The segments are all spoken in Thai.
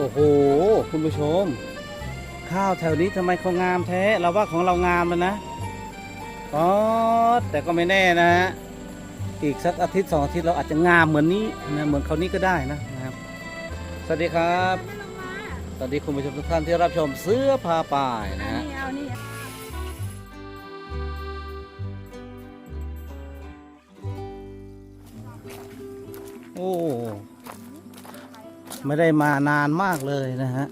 โอ้โห คุณผู้ชม ข้าวแถวนี้ทำไมเขางามแท้ เราว่าของเรางามแล้วนะอ๋อแต่ก็ไม่แน่นะฮะอีกสักอาทิตย์สองอาทิตย์เราอาจจะงามเหมือนนี้นะเหมือนเขานี้ก็ได้นะนะครับ สวัสดีครับ สวัสดีคุณผู้ชมทุกท่านที่รับชมเสื้อพาป่ายนะฮะโอ้ ไม่ได้มานานมากเลยนะฮะ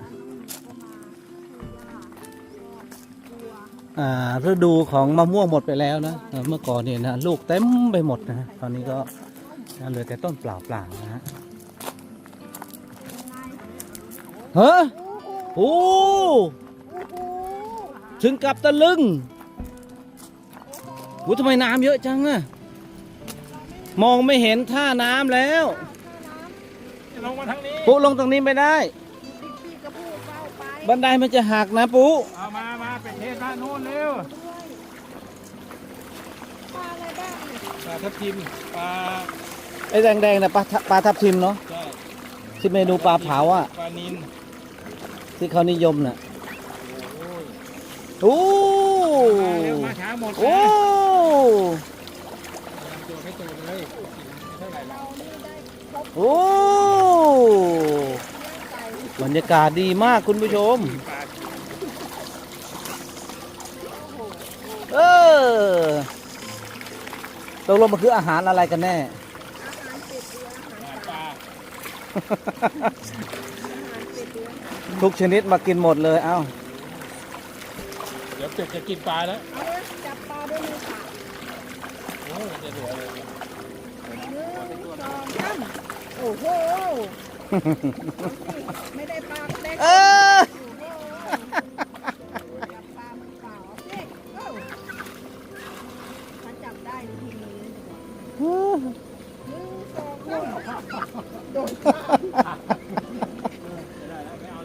อ่าฤดูของมะม่วงหมดไปแล้วนะ เมื่อก่อนเนี่ยนะลูกเต็มไปหมดนะ ตอนนี้ก็เหลือแต่ต้นเปล่าๆนะฮะเฮ้โอ้ถึงกับตะลึงโอ้ทำไมน้ำเยอะจังอะมองไม่เห็นท่าน้ำแล้ว ลงมาทางนี้ปุ๊ลงตรงนี้ไม่ได้ พี่กระพูดเฝ้าไปบันไดมันจะหักนะปุ๊เอามามาไปเทศบ้านโน้นเร็วปลาอะไรบ้างนี่ปลาทับทิมปลาไอ้แดงๆนะปลาทับปลาทับทิมเนาะใช่ที่เมนูปลาเผาอะ ปลานินที่เขานิยมน่ะโอ้ยโอ้มาเร็วมาช้าหมดโอ้ตัวไม่โตเลยเท่าไหร่ละโอ้ บรรยากาศดีมากคุณผู้ชมปลาเออตกลงมันคืออาหารอะไรกันแน่อาหารเป็ดหรืออาหารปลาอาหารเป็ดหรืออาหารทุกชนิดมากินหมดเลยเอ้า เดี๋ยวเป็ดจะกินปลาแล้วเอาเลยจับปลาด้วยมือเปล่าโอ้ยจะเหลือเลยหนึ่งสองสามโอ้โห ไม่ได้ปลาเล็กเออโอ้โหจับปลามือเปล่าเอาสิเอ้าถ้าจับได้ทีนี้หนึ่งสองสามโดนปลา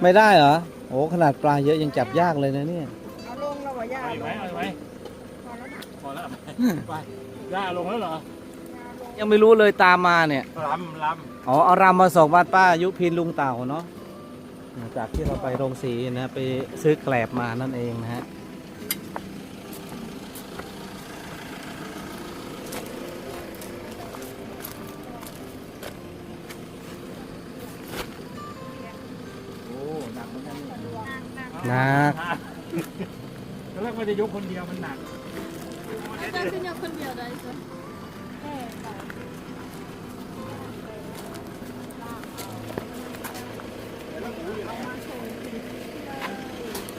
ไม่ได้เหรอโอ้ขนาดปลาเยอะยังจับยากเลยนะเนี่ยเอาลงแล้ววะย่าเอาอีกไหมเอาอีกไหมพอแล้วนะพอแล้วไปย่าลงแล้วเหรอ ยังไม่รู้เลยตามมาเนี่ยลำล อ๋อเอารำมาส่งบ้านป้ายุพินลุงเต่าเนาะจากที่เราไปโรงสีนะไปซื้อแกลบมานั่นเองนะฮะำโอ้หนักเหมือนกันนี่หนักตอนแรกว่าจะยกคนเดียวมันหนักอาจารย์เป็นยังคนเดียวได้จ้ะแค่ไ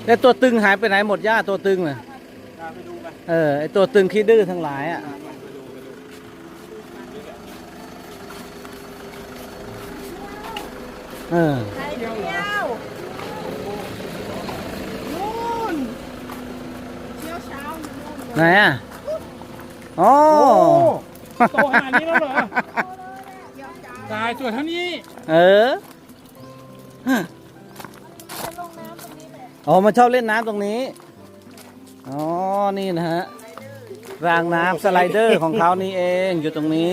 แล้วตัวตึงหายไปไหนหมดย่าตัวตึงน่ะตามไปดูกันเออไอตัวตึงขี้ดื้อทั้งหลายอะไปดูไปดูเออไข่เดียวนู่นเชี่ยวเช้านู่นไหนอะอ๋อโอ้โตขนาดนี้แล้วเหรอเชี่ยวเช้าตายตัวเท่านี้ เออ อ๋อมาชอบเล่นน้ำตรงนี้ อ๋อ นี่นะฮะ รางน้ำสไลเดอร์ของเขานี่เองอยู่ตรงนี้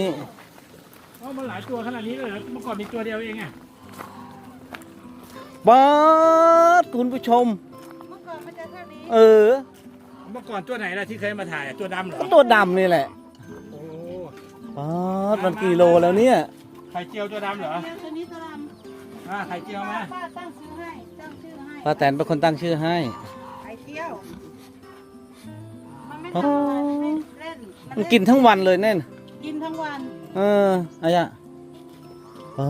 เอ้ามันหลายตัวขนาดนี้เลยเหรอเมื่อก่อนมีตัวเดียวเองไงป๊าดคุณผู้ชม เมื่อก่อนมันจะเท่านี้ เออ เมื่อก่อนตัวไหนล่ะที่เคยมาถ่ายอะตัวดำเหรอตัวดำนี่แหละโอ้ป๊าดมันกี่โลแล้วเนี่ย ไข่เจียวตัวดำเหรอเดียวตัวนี้ตัวดอ่าไข่เจียวำมา ป้าตั้งชื่อให้ตั้งชื่อให้ ป้าแตนเป็นคนตั้งชื่อให้ไข่เที่ยว มันไม่อ๋อทำอะไรไม่เล่นมันกินทั้งวันเลยแน่นกินทั้งวันเอออะไรอะอ๋อ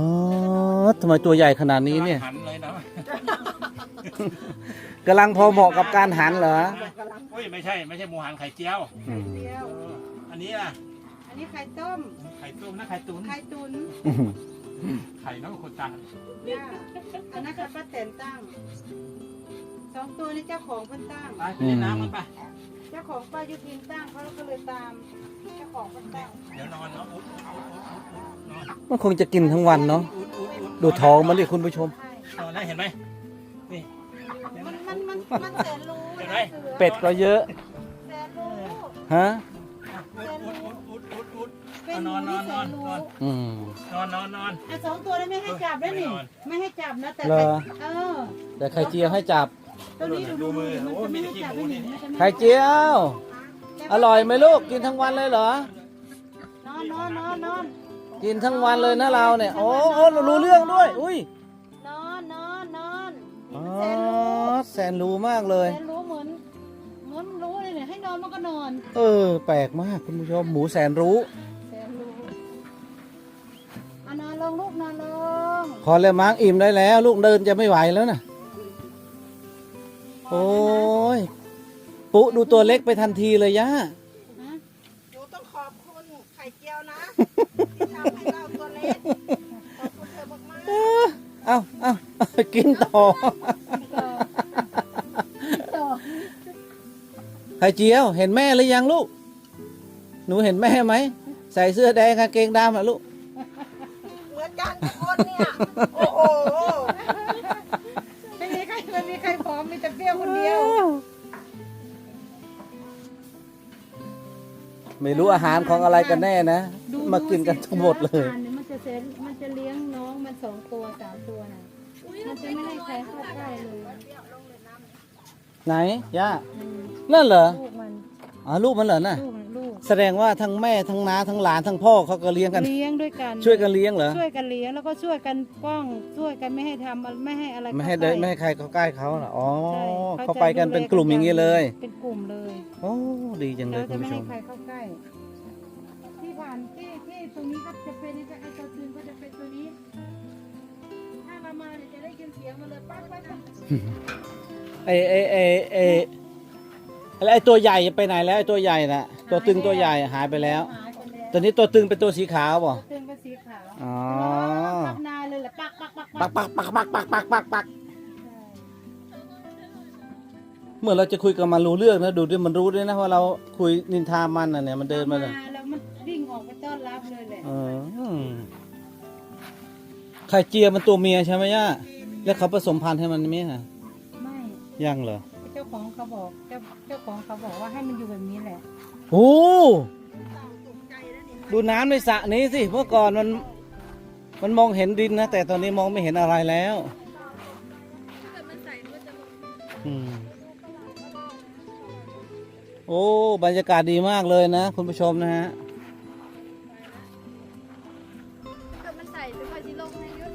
ทำไมตัวใหญ่ขนาดนี้เนี่ยหันเลยนะกำลังพอเหมาะกับการหันเหรอเฮ้ยไม่ใช่ไม่ใช่หมูหันไข่เจียวอืมเดียวเอออันนี้ล่ะ อันนี้ไข่ต้ม ไข่ต้มนะไข่ตุ๋นไข่ตุ๋นอื้อหือไข่น้องคนตังย่าอันนั้นคือป้าแตนตั้งส องตัวนี้เจ้าของเพิ่นตั้ง ไปไปเล่นน้ำมันไป เจ้าของป้ายุพินตั้งเขาก็เลยตาม เจ้าของเพิ่นตั้ง เดี๋ยวนอนเนาะอุ๊ดอุ๊ดอุ๊ดอุ๊ดนอนมันคงจะกินทั้งวันเนาะอุ๊ดอุ๊ดอุ๊ดดูท้องมันดิคุณผู้ชม ใช่ นอนได้เห็นไหมนี่มันมันมันมันแสนรู้เห็นไหมนะสือเป็ดก็เยอะแสนรู้ฮะอุ๊ดอุ๊ดอุ๊ดอุ๊ดอุ๊ดอุ๊ด เป็ดนอนนอนนอนนอน อืม นอนนอนนอน อะสองตัวนั้นไม่ให้จับแล้วนี่ ไม่ให้จับนะแต่เหรอ เออแต่ไข่เจียวให้จับ ตัวนี้ดูมือมันจะไม่ให้จับแล้วนี่มันจะไม่ไข่เจียว อร่อยไหมลูก กินทั้งวันเลยเหรอ นอนนอนนอนนอนกินทั้งวันเลยนะเราเนี่ย โอ้โอ้รู้เรื่องด้วย อุ้ยนอนนอนนอนอ๋อแสนรู้แสนรู้มากเลย แสนรู้เหมือนเหมือนรู้เลยเนี่ยให้นอนมันก็นอนเออ แปลกมากคุณผู้ชมหมูแสนรู้ แสนรู้เอานอนลงลูกนอนลง พอแล้วมั้งอิ่มได้แล้ว ลูกเดินจะไม่ไหวแล้วนะ โอ้ย ปุ๊ดูตัวเล็กไปทันทีเลยย่าฮะหนูต้องขอบคุณไข่เจียวนะ ที่ทำให้เราตัวเล็ก ขอบคุณเธอมากเอาเอาเอากินต่อ ต่อต่อไข่เจียว เห็นแม่หรือยังลูก หนูเห็นแม่ไหม ใส่เสื้อแดงกางเกงดำอะลูก ๆเหมือนกันทุกคนเนี่ย โอ้โห ไม่มีใครไม่มีใครพร้อมมีแต่เปรี้ ยวคนเดียว ไม่รู้อาหารของอะไรกันแน่นะดูมากินกันทั้งหมดเลยอาหารนี่มันจะเซนมันจะเลี้ยงน้องมันสองตัวสามตัวน่ะ มันจะไม่ให้ใครเข้าใกล้เลยไหนย่าอืมนั่นเหรอลูกมันอ๋อลูกมันเหรอน่ะ ลูกมันลูก แสดงว่าทั้งแม่ทั้งน้าทั้งหลานทั้งพ่อเขาก็เลี้ยงกัน เลี้ยงด้วยกันช่วยกันเลี้ยงเหรอช่วยกันเลี้ยงแล้วก็ช่วยกันป้องช่วยกันไม่ให้ทำไม่ให้อะไรไม่ให้ข้าเดินใกล้ไม่ให้ใครเขาใกล้เขาเหรออ๋อใช่เขาไปกันเป็นกลุ่มอย่างนี้เลยเป็นกลุ่มเลยโอ้ดีจังเลเรายคุจะณไม่ผู้ชให้ม ใครเข้าใกล้ที่ผ่านที่ที่ตรงนี้ก็จะเป็นไอ้ตัวคืนก็จะเป็นตัวนี้ ถ้าเรามาเนี่ยจะได้ยินเสียงมาเลยปั๊บปั๊บปั๊บไอไอไอไอ แล้วไอ้ตัวใหญ่ไปไหนแล้วไอ้ตัวใหญ่น่ะ ตัวตึงตัวใหญ่หายไปแล้วแตัวนี้ตัวตึงเป็นตัวสีขาวบ่ตึงเป็นสีขาวอ๋อปักนาเลยแหละปักปักปักปักปักเมื่อเราจะคุยกับมันรู้เรื่องนะดูดิมันรู้ด้วยนะว่าเราคุยนินทามันน่ะเนี่ยมันเดินมาเลยแล้วมันวิ่งออกไปต้อนรับเลยแหละเออไข่เจียวมันตัวเมียใช่ไหมย่าแล้วเขาผสมพันธุ์ให้มันไหมฮะไม่ ยังเหรอ ของเขาบอกเจ้าเจ้าของเขาบอกว่าให้มันอยู่แบบนี้แหละ โอ้ตกใจแล้วนี่ดูน้ำในสระนี้สิเมื่อก่อนมันมันมองเห็นดินนะ แต่ตอนนี้มองไม่เห็นอะไรแล้วอืมโอ้บรรยากาศดีมากเลยนะ คุณผู้ชมนะฮะถ้ามันใส่ไปค่อยสิลงในยุทธ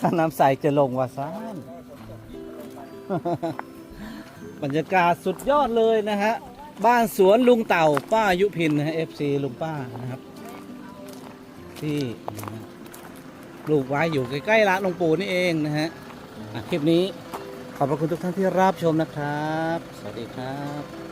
ถ้าน้ำใสจะลงวาซาน บรรยากาศสุดยอดเลยนะฮะ บ้านสวนลุงเต่าป้ายุพินนะฮะ FC ลุงป้านะครับ ที่ปลูกไว้อยู่ใกล้ๆร้านหลวงปู่นี่เองนะฮะคลิปนี้ขอบพระคุณทุกท่านที่รับชมนะครับ สวัสดีครับ